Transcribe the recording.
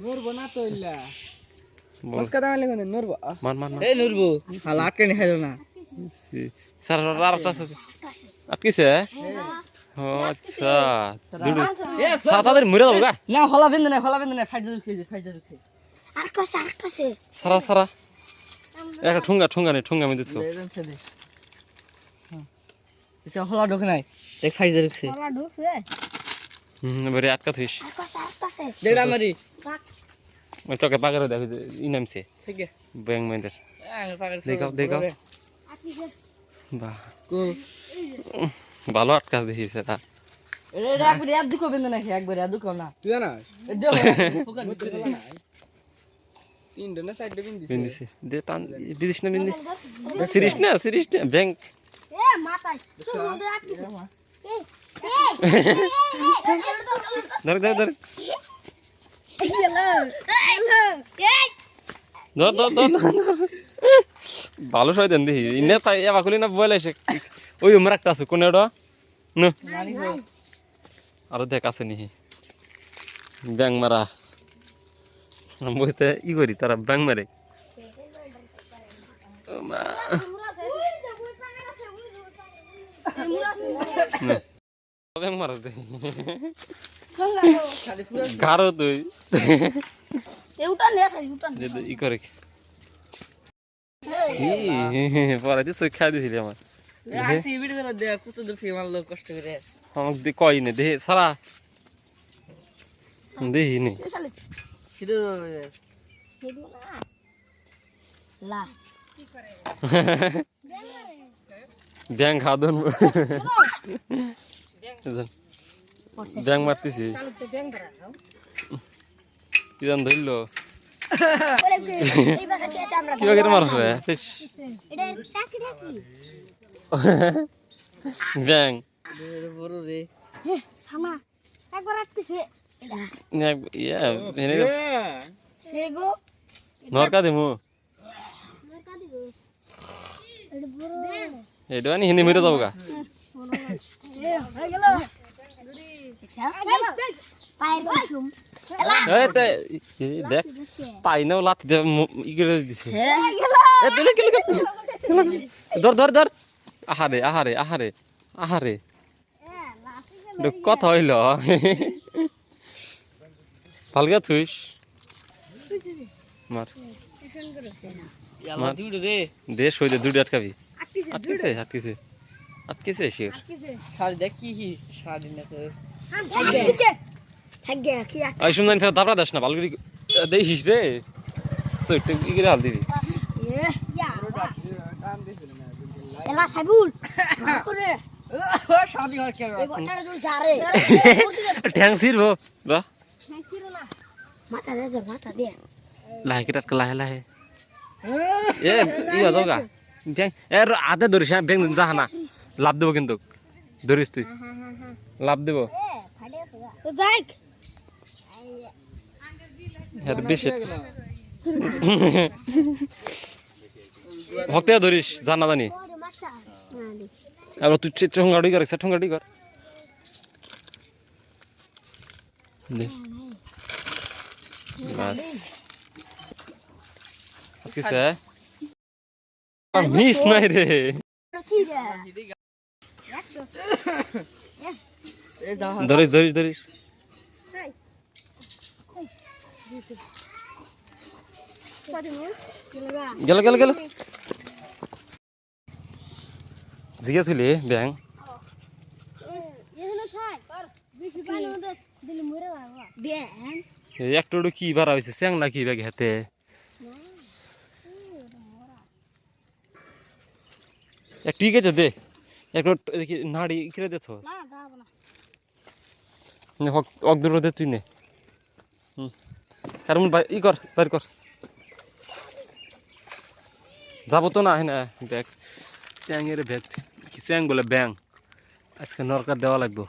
নড়বো না তো ইল্লা মস্কা দামালে কোন নড়বো মান মান মান এই নড়বো হালা আটকে নি খাইলো না স্যার আর একটা আছে আটকিছে আচ্ছা দুটো তাদের মরে যাব গা না হলা বিন্দু না হলা বিন্দু না আরেকটা আছে আরেকটা আছে সারা সারা একটা ঠুঙ্গা ঠুঙ্গা নেই ঠুঙ্গা আমি দিচ্ছ হলা ঢোকে নাই দেখ দুখছে ঢুকছে হুম এবারে আটকা ওই তোকে পাগারে দেখো ই নামছে। ঠিক আছে ব্যাং মাইন্ডের দেখাও দেখাও, দেখাও। আপনি যে বাহ। ভালো আটকা একবার দুঃখ নাকি? একবার এক দুঃখ না। তুই জানা তিনটে না চারটে বিন্দি বিন্দিছে। দে টান বিদিস না বিন্দিস। সিরিস না সিরিস না। ব্যাং। এ মাথায়। ধর ধর ধর। ধর ধর ধর। ভালো সবাই দেন দেখি। ইনে তাই এবা খুলি না বলে সে ওই উমর একটা আছে কোন এটা ন। আরও দেখ আছে নি ব্যাং মারা। বুঝতে ই করি তারা ব্যাং মারে। মা। ব্যাং মারা দে খালি পুরো গারো তুই এউটা নে। খালি উটা যে ই করে কি পরে দিয়ে খাই দিয়েছিলি আমার। আইতে ভিডিও করে দে কত দূর থেকে মারলো কষ্ট করে। আমাকে কই নে দেহে সারা। দেহি নে। খালি সিধু লা। ব্যাং মারতেছি। কি জান ধরলো? কে করে মারছ রে? ব্যাং। নরকা দেমু। এটা আনি হিন্দি মেরে যাব গা এ হয়ে গেল পায়ের কুসুম এই তে ই দেখ পাই নাও লাত দে মু- ই করে দিছে। ধর ধর ধর। আহারে আহারে আহারে আহারে। কথা হইল। ভালকে থুইস দে সই দে, দুটো আটকাবি। আটকেছে আটকেছে। আটকেছে শিওর শাড়ি দেখি কি শাড়ি না কি ওই সুন্দর ফের দাবড়া দাস না করে দেখিস রে সইটা ই করে হাল দিবি এলা সাবুল করে ঠ্যাং ছিড়বো বা মাথা দে মাথা দে লাহে কেটাত লাহে লাহে এ ই হতো গা ব্যাং এ আদে ধরিস ব্যাং যাহা না লাভ দেবো কিন্তু। ধরিস তুই। লাভ দেবো। হ্যাঁ বেশি। হতে ধরিস জানা জানি। এবার তুই ঠোঙ্গাড়ি কর একটা ঠোঙ্গাড়ি কর। বাস। কিসে মিস নাই রে। ধরিস ধরিস ধরিস। গেল গেল গেল। জিগে থুলি ব্যাং একটু কি বাড়া হয়েছে, স্যাং না কি ব্যাগ হাতে? ঠিক আছে দে। একটু দেখি নাড়ি কিরে দে তো। অগ্দুর দে তুই নে। হুম। কারণ ই কর বের কর। যাব তো না হ্যাঁ ব্যাগ। চ্যাংয়ের ব্যাগ চ্যাং বলে ব্যাং? আজকে নরকার দেওয়া লাগবো।